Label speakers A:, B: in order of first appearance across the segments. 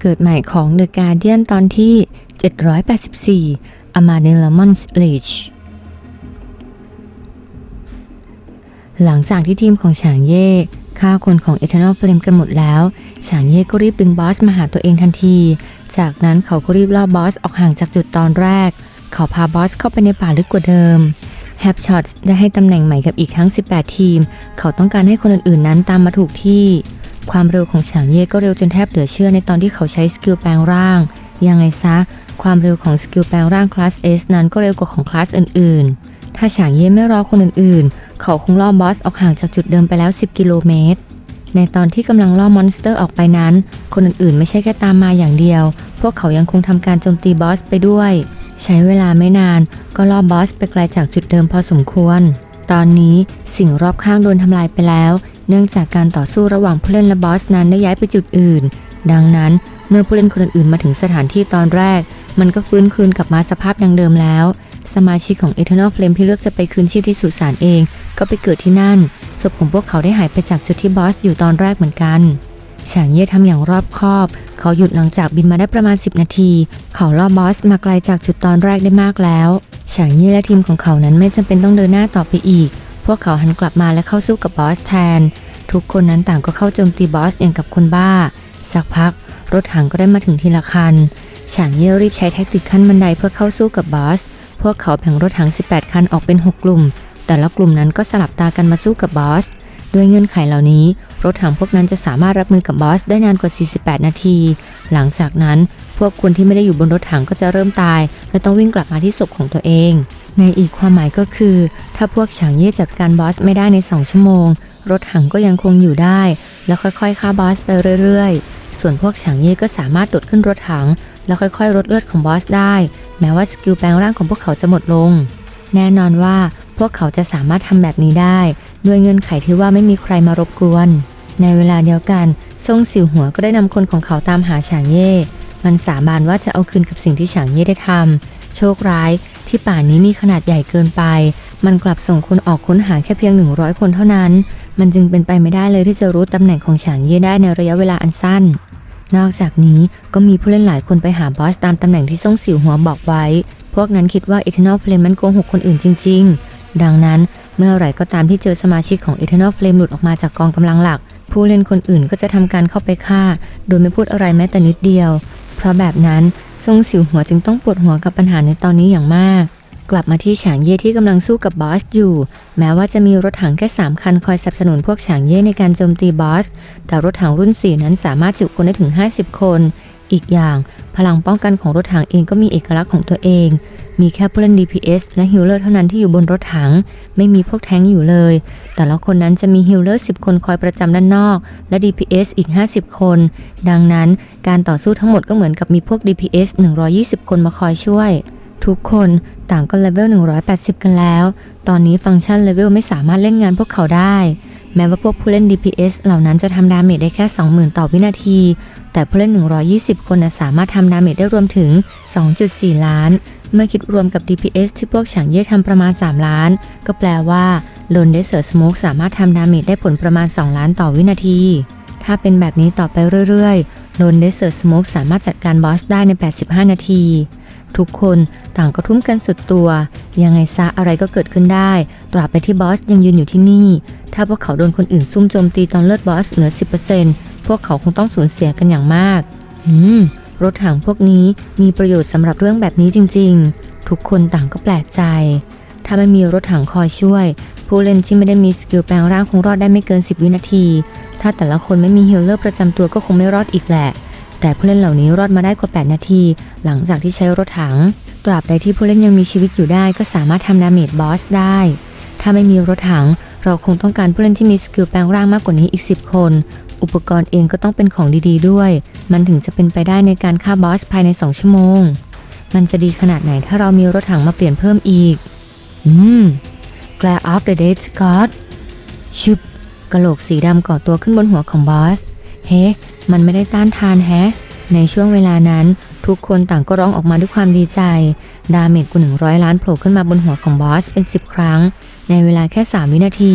A: เกิดใหม่ของ The Guardian ตอนที่ 784 a m a d e l m o n s Leech หลังจากที่ทีมของฉางเย่ฆ่าคนของ Eternal Flame กันหมดแล้ว ฉางเย่ก็รีบดึงบอสมาหาตัวเองทันที จากนั้นเขาก็รีบล่อบอสออกห่างจากจุดตอนแรก เขาพาบอสเข้าไปในป่าลึกกว่าเดิมแฮปช็อตได้ให้ตำแหน่งใหม่กับอีกทั้ง 18 ทีม เขาต้องการให้คนอื่นๆนั้นตามมาถูกที่ ความเร็วของฉางเย่ก็เร็วจนแทบเหลือเชื่อในตอนที่เขาใช้สกิลแปลงร่าง ยังไงซะ ความเร็วของสกิลแปลงร่างคลาส S นั้นก็เร็วกว่าของคลาสอื่นๆ ถ้าฉางเย่ไม่รอคนอื่นๆ เขาคงล่อบอสออกห่างจากจุดเดิมไปแล้ว 10 กิโลเมตร ในตอนที่กำลังล่อมอนสเตอร์ออกไปนั้น คนอื่นๆ ไม่ใช่แค่ตามมาอย่างเดียว พวกเขายังคงทำการโจมตีบอสไปด้วย ใช้เวลาไม่นานก็ล่อบอสไปไกลจากจุดเดิมพอสมควรตอนนี้สิ่งรอบข้างโดนทำลายไปแล้ว เนื่องจากการต่อสู้ระหว่างผู้เล่นและบอสนั้นได้ย้ายไปจุดอื่น ดังนั้นเมื่อผู้เล่นคนอื่นมาถึงสถานที่ตอนแรก มันก็ฟื้นคืนกลับมาสภาพดังเดิมแล้ว สมาชิกของ Eternal Flame ที่เลือกจะไปคืนชีพที่สุสานเอง ก็ไปเกิดที่นั่นศพของพวกเขาได้หายไปจากจุดที่บอสอยู่ตอนแรกเหมือนกันฉางเย่ทำอย่างรอบคอบ เขาหยุดหลังจากบินมาได้ประมาณ 10 นาที เขาล่อบอสมาไกลจากจุดตอนแรกได้มากแล้วฉางเย่และทีมของเขานั้นไม่จำเป็นต้องเดินหน้าต่อไปอีก พวกเขาหันกลับมาและเข้าสู้กับบอสแทน ทุกคนนั้นต่างก็เข้าโจมตีบอสอย่างกับคนบ้า สักพัก รถถังก็ได้มาถึงทีละคัน ฉางเย่รีบใช้แท็กติกขั้นบันไดเพื่อเข้าสู้กับบอส พวกเขาแบ่งรถถัง 18 คันออกเป็น 6 กลุ่ม แต่ละกลุ่มนั้นก็สลับตากันมาสู้กับบอส ด้วยเงื่อนไขเหล่านี้ รถถังพวกนั้นจะสามารถรับมือกับบอสได้นานกว่า 48 นาที หลังจากนั้น พวกคนที่ไม่ได้อยู่บนรถถังก็จะเริ่มตาย และต้องวิ่งกลับมาที่ศพของตัวเอง ในอีกความหมายก็คือ ถ้าพวกฉางเย่จัดการบอสไม่ได้ใน 2 ชั่วโมง รถถังก็ยังคงอยู่ได้ แล้วค่อยๆฆ่าบอสไปเรื่อยๆ ส่วนพวกฉางเย่ก็สามารถโดดขึ้นรถถัง แล้วค่อยๆลดเลือดของบอสได้ แม้ว่าสกิลแปลงร่างของพวกเขาจะหมดลง แน่นอนว่าพวกเขาจะสามารถทำแบบนี้ได้ ด้วยเงื่อนไขที่ว่าไม่มีใครมารบกวน ในเวลาเดียวกันซ่งสิวหัวก็ได้นำคนของเขาตามหาฉางเย่ มันสาบานว่าจะเอาคืนกับสิ่งที่ฉางเย่ได้ทำโชคร้ายที่ป่านี้มีขนาดใหญ่เกินไป มันกลับส่งคนออกค้นหาแค่เพียง 100 คนเท่านั้น มันจึงเป็นไปไม่ได้เลยที่จะรู้ตำแหน่งของฉางเย่ได้ในระยะเวลาอันสั้น นอกจากนี้ก็มีผู้เล่นหลายคนไปหาบอสตามตำแหน่งที่ซ่งสิวหัวบอกไว้ พวกนั้นคิดว่า Eternal Flame มันโกหกคนอื่นจริง ๆ ดังนั้นเมื่อไหร่ก็ตามที่เจอสมาชิกของ Eternal Flame หลุดออกมาจากกองกำลังหลัก ผู้เล่นคนอื่นก็จะทำการเข้าไปฆ่า โดยไม่พูดอะไรแม้แต่นิดเดียว เพราะแบบนั้นทรงสิวหัวจึงต้องปวดหัวกับปัญหาในตอนนี้อย่างมาก กลับมาที่ฉางเย่ที่กำลังสู้กับบอสอยู่ แม้ว่าจะมีรถถังแค่ 3 คันคอยสนับสนุนพวกฉางเย่ในการโจมตีบอส แต่รถถังรุ่น 4 นั้นสามารถจุคนได้ถึง 50 คน อีกอย่าง พลังป้องกันของรถถังเองก็มีเอกลักษณ์ของตัวเอง มีแค่ผู้เล่น DPS และฮิลเลอร์เท่านั้นที่อยู่บนรถถัง ไม่มีพวกแท้งอยู่เลย แต่ละคนนั้นจะมีฮิลเลอร์ 10 คนคอยประจำด้านนอก และ DPS อีก 50 คน ดังนั้นการต่อสู้ทั้งหมดก็เหมือนกับมีพวก DPS 120 คนมาคอยช่วย ทุกคนต่างก็เลเวล180 กันแล้ว ตอนนี้ฟังก์ชันเลเวลไม่สามารถเล่นงานพวกเขาได้ แม้ว่าพวกผู้เล่น DPS เหล่านั้นจะทำดาเมจได้แค่ 20,000 ต่อวินาที แต่ผู้เล่น 120 คนนะสามารถทำดาเมจได้รวมถึง 2.4 ล้าน เมื่อคิดรวมกับ DPS ที่พวกฉางเย่ทำประมาณ 3 ล้าน ก็แปลว่าโลนเดสเซอร์สโมกสามารถทำดาเมจได้ผลประมาณ 2 ล้านต่อวินาที ถ้าเป็นแบบนี้ต่อไปเรื่อยๆโลนเดสเซอร์สโมกสามารถจัดการบอสได้ใน 85 นาที ทุกคนต่างก็ทุ่มกันสุดตัว ยังไงซะอะไรก็เกิดขึ้นได้ ตราบใดที่บอสยังยืนอยู่ที่นี่ ถ้าพวกเขาโดนคนอื่นซุ่มโจมตีตอนเลือดบอสเหลือ 10%พวกเขาคงต้องสูญเสียกันอย่างมาก อืม รถถังพวกนี้มีประโยชน์สำหรับเรื่องแบบนี้จริง ๆ ทุกคนต่างก็แปลกใจ ถ้าไม่มีรถถังคอยช่วย ผู้เล่นที่ไม่ได้มีสกิลแปลงร่างคงรอดได้ไม่เกิน 10 วินาที ถ้าแต่ละคนไม่มีฮีลเลอร์ประจำตัวก็คงไม่รอดอีกแหละ แต่ผู้เล่นเหล่านี้รอดมาได้กว่า 8 นาที หลังจากที่ใช้รถถัง ตราบใดที่ผู้เล่นยังมีชีวิตอยู่ได้ ก็สามารถทำดาเมจบอสได้ ถ้าไม่มีรถถัง เราคงต้องการผู้เล่นที่มีสกิลแปลงร่างมากกว่านี้อีก 10 คน อุปกรณ์เองก็ต้องเป็นของดีๆ ด้วย มันถึงจะเป็นไปได้ในการฆ่าบอสภายใน 2 ชั่วโมง มันจะดีขนาดไหนถ้าเรามีรถถังมาเปลี่ยนเพิ่มอีก อืม Glare of the Dead God ชุบกระโหลกสีดำก่อตัวขึ้นบนหัวของบอส เฮ้ มันไม่ได้ต้านทานแฮะ ในช่วงเวลานั้น ทุกคนต่างก็ร้องออกมาด้วยความดีใจ ดาเมจกว่า100 ล้านโผล่ขึ้นมาบนหัวของบอสเป็น 10 ครั้ง ในเวลาแค่ 3 วินาที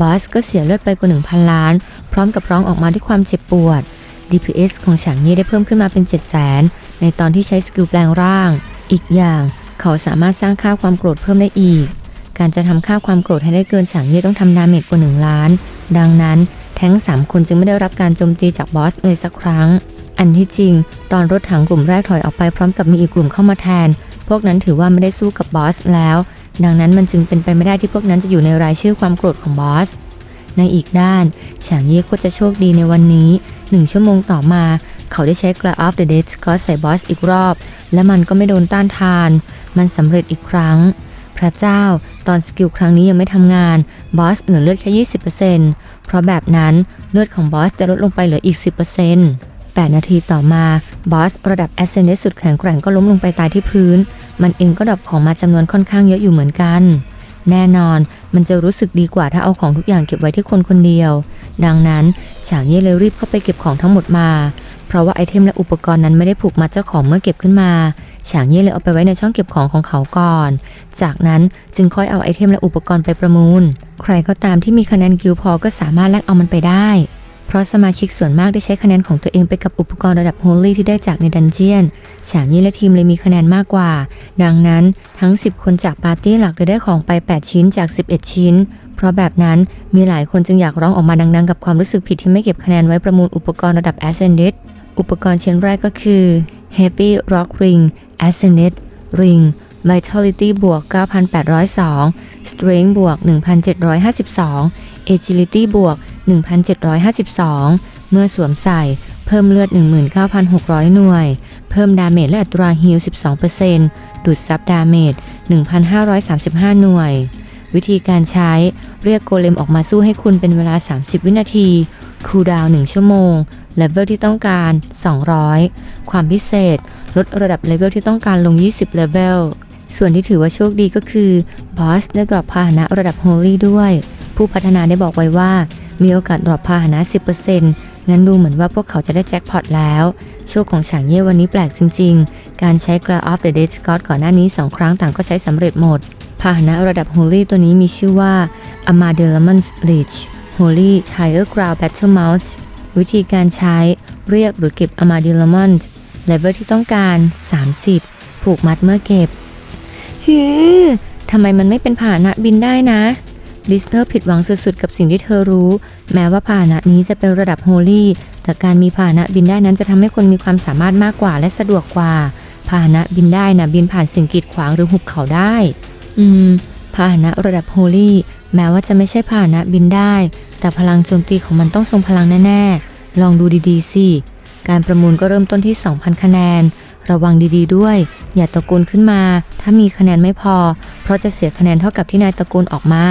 A: บอสก็เสียเลือดไปกว่า 1,000 ล้าน พร้อมกับร้องออกมาด้วยความเจ็บปวด DPS ของฉางเย่ได้เพิ่มขึ้นมาเป็น 700,000 ในตอนที่ใช้สกิลแปลงร่าง อีกอย่างเขาสามารถสร้างค่าความโกรธเพิ่มได้อีก การจะทำค่าความโกรธให้ได้เกินฉางเย่ต้องทำดาเมจกว่า 1 ล้าน ดังนั้น ท้ง 3 คนจึงไม่ได้รับการโจมตีจากบอสเลยสักครั้ง อันที่จริง ตอนรถถังกลุ่มแรกถอยออกไปพร้อมกับมีอีกกลุ่มเข้ามาแทน พวกนั้นถือว่าไม่ได้สู้กับบอสแล้ว ดังนั้นมันจึงเป็นไปไม่ได้ที่พวกนั้นจะอยู่ในรายชื่อความโกรธของบอส ในอีกด้านฉางเย่ก็จะโชคดีในวันนี้หนึ่งชั่วโมงต่อมา เขาได้ใช้กราฟเดอะเดสกอตใส่บอสอีกรอบ และมันก็ไม่โดนต้านทาน มันสำเร็จอีกครั้ง พระเจ้า ตอนสกิลครั้งนี้ยังไม่ทำงาน บอสเหลือเลือดแค่ 20%เเพราะแบบนั้นเลือดของบอสจะลดลงไปเหลืออีก 10% 8 นาทีต่อมาบอสระดับ a s c e n d สุดแข็งแกร่งก็ล้มลงไปตายที่พื้น มันเองก็ดรอปของมาจำนวนค่อนข้างเยอะอยู่เหมือนกัน แน่นอนมันจะรู้สึกดีกว่าถ้าเอาของทุกอย่างเก็บไว้ที่คนคนเดียว ดังนั้นฉางเย่เลยรีบเข้าไปเก็บของทั้งหมดมา เพราะว่าไอเทมและอุปกรณ์นั้นไม่ได้ผูกมัดเจ้าของเมื่อเก็บขึ้นมา ฉางเย่เลยเอาไปไว้ในช่องเก็บของของเขาก่อน จากนั้นจึงค่อยเอาไอเทมและอุปกรณ์ไปประมูล ใครก็ตามที่มีคะแนนกิลพอก็สามารถแลกเอามันไปได้ เพราะสมาชิกส่วนมากได้ใช้คะแนนของตัวเองไปกับอุปกรณ์ระดับโฮลี่ที่ได้จากในดันเจียน ฉางยี่และทีมเลยมีคะแนนมากกว่า ดังนั้นทั้ง 10 คนจากปาร์ตี้หลักเลยได้ของไป 8 ชิ้นจาก 11 ชิ้นเพราะแบบนั้นมีหลายคนจึงอยากร้องออกมาดังๆ กับความรู้สึกผิดที่ไม่เก็บคะแนนไว้ประมูลอุปกรณ์ระดับ Ascended อุปกรณ์ชิ้นแรกก็คือ Happy Rock Ring Ascended Ring Vitality บวก 9,802 Strength บวก 1,752 Agility บวก 1,752 เมื่อสวมใส่ เพิ่มเลือด 19,600 หน่วย เพิ่มดาเมจและอัตราฮิล12%ดูดซับดาเมจ 1,535 หน่วย วิธีการใช้ เรียกโกเลมออกมาสู้ให้คุณเป็นเวลา 30 วินาที คูลดาวน์1ชั่วโมง เลเวลที่ต้องการ 200 ความพิเศษ ลดระดับเลเวลที่ต้องการลง 20 เลเวล ส่วนที่ถือว่าโชคดีก็คือบอสได้ดรอปพาหนะระดับโฮลี่ด้วย ผู้พัฒนาได้บอกไว้ว่า มีโอกาสดรอปพาหนะ 10%งั้นดูเหมือนว่าพวกเขาจะได้แจ็คพอตแล้ว โชคของฉางเย่วันนี้แปลกจริง ๆ การใช้ g r a of the Dead Scott ก่อนหน้านี้ 2 ครั้งต่างก็ใช้สำเร็จหมด พาหนะระดับ Holy ตัวนี้มีชื่อว่า a m a d e l a m o n Leech Holy Tire Ground Battle Mount วิธีการใช้เรียกหรือเก็บ a m a d e l a m o n เลเวลที่ต้องการ 30 ผูกมัดเมื่อเก็บฮือทำไมมันไม่เป็นพานะบินได้นะลิสเนอร์ผิดหวังสุดๆกับสิ่งที่เธอรู้ แม้ว่าพานะนี้จะเป็นระดับโฮลี่แต่การมีพานะบินได้นั้นจะทำให้คนมีความสามารถมากกว่าและสะดวกกว่าพาหนะบินได้นะบินผ่านสิ่งกีดขวางหรือหุบเขาได้ อืมพาหนะระดับโฮลี่แม้ว่าจะไม่ใช่พาหนะบินได้ แต่พลังโจมตีของมันต้องทรงพลังแน่ ๆ ลองดูดีๆ สิ การประมูลก็เริ่มต้นที่ 2,000 คะแนน ระวังดีๆด้วย อย่าตะโกนขึ้นมา ถ้ามีคะแนนไม่พอ เพราะจะเสียคะแนนเท่ากับที่นายตะโกนออกมา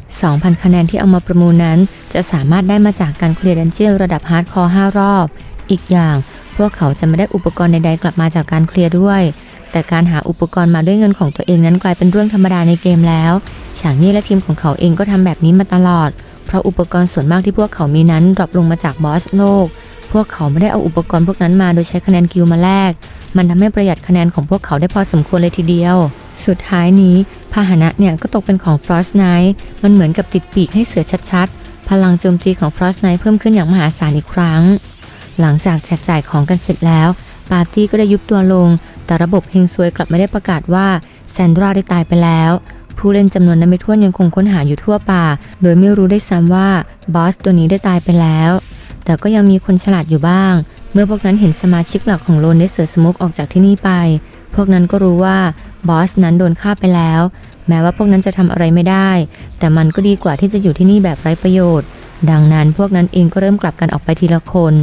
A: 2,000 คะแนนที่เอามาประมูลนั้น จะสามารถได้มาจากการเคลียร์ดันเจียนระดับฮาร์ดคอร์5รอบ อีกอย่าง พวกเขาจะไม่ได้อุปกรณ์ใดๆกลับมาจากการเคลียร์ด้วย แต่การหาอุปกรณ์มาด้วยเงินของตัวเองนั้นกลายเป็นเรื่องธรรมดาในเกมแล้วฉางยี่และทีมของเขาเองก็ทำแบบนี้มาตลอด ราะอุปกรณ์ส่วนมากที่พวกเขามีนั้นดรอปลงมาจากบอสโลก พวกเขาไม่ได้เอาอุปกรณ์พวกนั้นมาโดยใช้คะแนนกิลมาแลก มันทำให้ประหยัดคะแนนของพวกเขาได้พอสมควรเลยทีเดียว สุดท้ายนี้พาหนะเนี่ยก็ตกเป็นของ Frost Knight มันเหมือนกับติดปีกให้เสือชัดๆ พลังโจมตีของ Frost Knight เพิ่มขึ้นอย่างมหาศาลอีกครั้ง หลังจากแจกจ่ายของกันเสร็จแล้ว ปาร์ตี้ก็ได้ยุบตัวลง แต่ระบบเฮงซวยกลับไม่ได้ประกาศว่าแซนดราได้ตายไปแล้ว ผู้เล่นจำนวนนั้นไม่ถ้วนยังคงค้นหาอยู่ทั่วป่า โดยไม่รู้ได้ซ้ำว่าบอสตัวนี้ได้ตายไปแล้ว แต่ก็ยังมีคนฉลาดอยู่บ้าง เมื่อพวกนั้นเห็นสมาชิกหลักของโลนได้เสือสมุกออกจากที่นี่ไป พวกนั้นก็รู้ว่าบอสนั้นโดนฆ่าไปแล้ว แม้ว่าพวกนั้นจะทำอะไรไม่ได้ แต่มันก็ดีกว่าที่จะอยู่ที่นี่แบบไร้ประโยชน์ ดังนั้นพวกนั้นเองก็เริ่มกลับกันออกไปทีละคน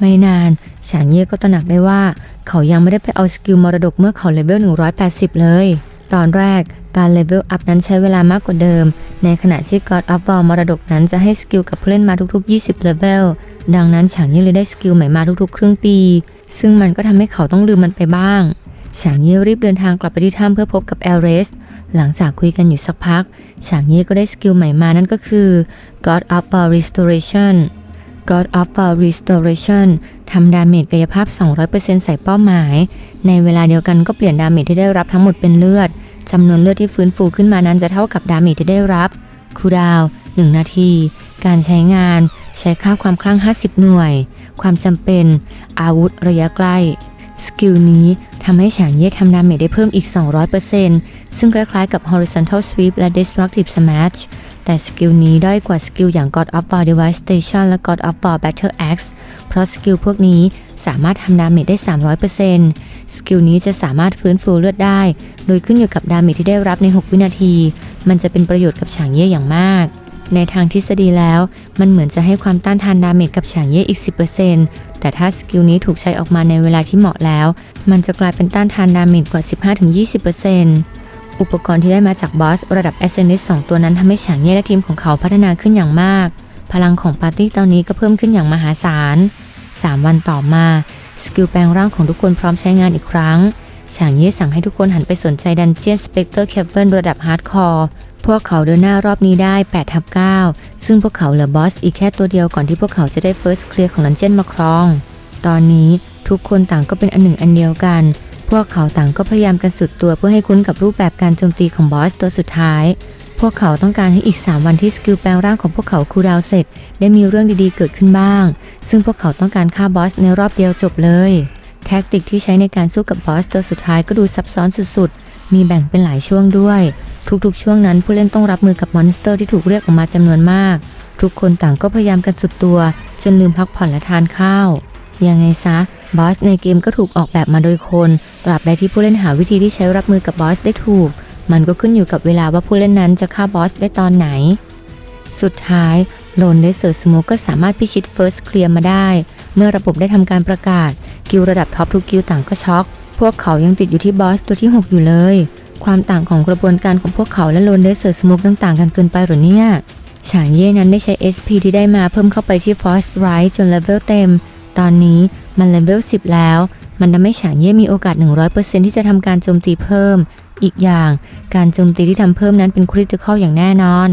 A: ไม่นานฉางเย่ก็ตระหนักได้ว่า เขายังไม่ได้ไปเอาสกิลมรดกเมื่อเขาเลเวล180 เลย ตอนแรกการเลเวลอัพนั้นใช้เวลามากกว่าเดิม ในขณะที่ God of War มรดกนั้นจะให้สกิลกับผู้เล่นมาทุกๆ 20เลเวลดังนั้นฉางเย่เลยได้สกิลใหม่มาทุกๆ ครึ่งปี ซึ่งมันก็ทำให้เขาต้องลืมมันไปบ้าง ฉางเย่รีบเดินทางกลับไปที่ถ้ำเพื่อพบกับเอลเรส หลังจากคุยกันอยู่สักพัก ฉางเย่ก็ได้สกิลใหม่มานั่นก็คือ God of War Restoration God of War Restoration ทำดาเมจกายภาพ 200%ใส่เป้าหมาย ในเวลาเดียวกันก็เปลี่ยนดาเมจที่ได้รับทั้งหมดเป็นเลือด จำนวนเลือดที่ฟื้นฟูขึ้นมานั้นจะเท่ากับดาเมจที่ได้รับ คูดาว 1 นาที การใช้งาน ใช้ค่าความคลั่ง 50 หน่วย ความจำเป็น อาวุธระยะใกล้ สกิลนี้ทำให้ฉางเย่ทำดาเมจได้เพิ่มอีก 200%ซึ่งคล้ายๆกับ horizontal sweep และ destructive smash แต่สกิลนี้ด้อยกว่าสกิลอย่าง God of War Devastation และ God of War Battle Axe เพราะสกิลพวกนี้สามารถทำดาเมจได้ 300% สกิลนี้จะสามารถฟื้นฟูเลือดได้ โดยขึ้นอยู่กับดาเมจที่ได้รับใน 6 วินาที มันจะเป็นประโยชน์กับฉางเย่อย่างมาก ในทางทฤษฎีแล้ว มันเหมือนจะให้ความต้านทานดาเมจกับฉางเย่อีก 10%แต่ถ้าสกิลนี้ถูกใช้ออกมาในเวลาที่เหมาะแล้ว มันจะกลายเป็นต้านทานดาเมจกว่า 15-20%อุปกรณ์ที่ได้มาจากบอสระดับ a s c e n d i s 2ตัวนั้นทำให้ฉางเย่และทีมของเขาพัฒนาขึ้นอย่างมาก พลังของปาร์ตี้ตอนนี้ก็เพิ่มขึ้นอย่างมหาศาล3วันต่อมา สกิลแปลงร่างของทุกคนพร้อมใช้งานอีกครั้ง ฉางเย่สั่งให้ทุกคนหันไปสนใจดันเจียนสเปกเตอร์เคเบิลระดับฮาร์ดคอร์พวกเขาเดินหน้ารอบนี้ได้8ทับ9ซึ่งพวกเขาเหลือบอสอีกแค่ตัวเดียวก่อนที่พวกเขาจะได้เฟิร์สเคลียร์ของดันเจียนมาครอง ตอนนี้ทุกคนต่างก็เป็นอันหนึ่งอันเดียวกัน พวกเขาต่างก็พยายามกันสุดตัวเพื่อให้คุ้นกับรูปแบบการโจมตีของบอสตัวสุดท้าย วกเขาต้องการให้อีก 3 วันที่สกิลแปลงร่างของพวกเขาคูดาวเสร็จ ได้มีเรื่องดีๆเกิดขึ้นบ้าง ซึ่งพวกเขาต้องการฆ่าบอสในรอบเดียวจบเลย แท็กติกที่ใช้ในการสู้กับบอสตัวสุดท้ายก็ดูซับซ้อนสุดๆ มีแบ่งเป็นหลายช่วงด้วย ทุกๆ ช่วงนั้นผู้เล่นต้องรับมือกับมอนสเตอร์ที่ถูกเรียกออกมาจำนวนมาก ทุกคนต่างก็พยายามกันสุดตัว จนลืมพักผ่อนและทานข้าว ยังไงซะบอสในเกมก็ถูกออกแบบมาโดยคน ตราบใดที่ผู้เล่นหาวิธีที่ใช้รับมือกับบอสได้ถูก มันก็ขึ้นอยู่กับเวลาว่าผู้เล่นนั้นจะฆ่าบอสได้ตอนไหน สุดท้ายโลนเดสเซอร์สโมก็สามารถพิชิตเฟิร์สเคลียร์มาได้ เมื่อระบบได้ทำการประกาศ กิลระดับท็อปทุกกิลต่างก็ช็อก พวกเขายังติดอยู่ที่บอสตัวที่ 6 อยู่เลย ความต่างของกระบวนการของพวกเขาและโลนเดสเซอร์สโมกต่างกันเกินไปหรือเนี่ยฉางเย่นั้นได้ใช้ SP ที่ได้มาเพิ่มเข้าไปที่ Force Right จนเลเวลเต็ม ตอนนี้มันเลเวล10 แล้ว มันทำให้ฉางเย่มีโอกาส 100%ที่จะทำการโจมตีเพิ่ม อีกอย่าง การโจมตีที่ทำเพิ่มนั้นเป็นคริติคอลอย่างแน่นอน